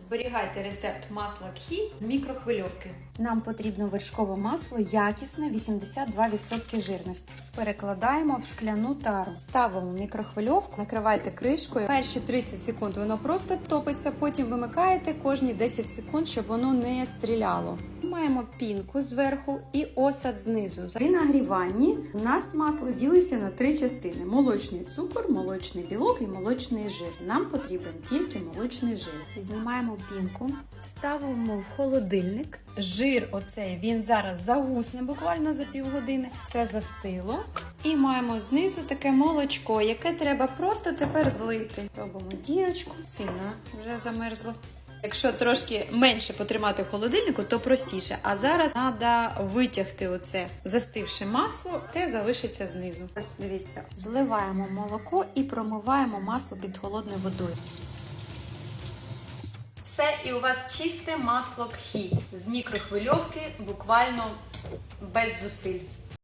Зберігайте рецепт масла кхі з мікрохвильовки. Нам потрібно вершкове масло якісне 82% жирності. Перекладаємо в скляну тару. Ставимо мікрохвильовку, накривайте кришкою. Перші 30 секунд воно просто топиться, потім вимикаєте кожні 10 секунд, щоб воно не стріляло. Маємо пінку зверху і осад знизу. При нагріванні у нас масло ділиться на три частини: молочний цукор, молочний білок і молочний жир. Нам потрібен тільки молочний жир. Знімаємо пінку, ставимо в холодильник. Жир оцей він зараз загусне буквально за півгодини. Все застило. І маємо знизу таке молочко, яке треба просто тепер злити. Робимо дірочку, сильно вже замерзло. Якщо трошки менше потримати в холодильнику, то простіше. А зараз треба витягти оце застивше масло, те залишиться знизу. Ось дивіться, зливаємо молоко і промиваємо масло під холодною водою. Все, і у вас чисте масло кхі з мікрохвильовки, буквально без зусиль.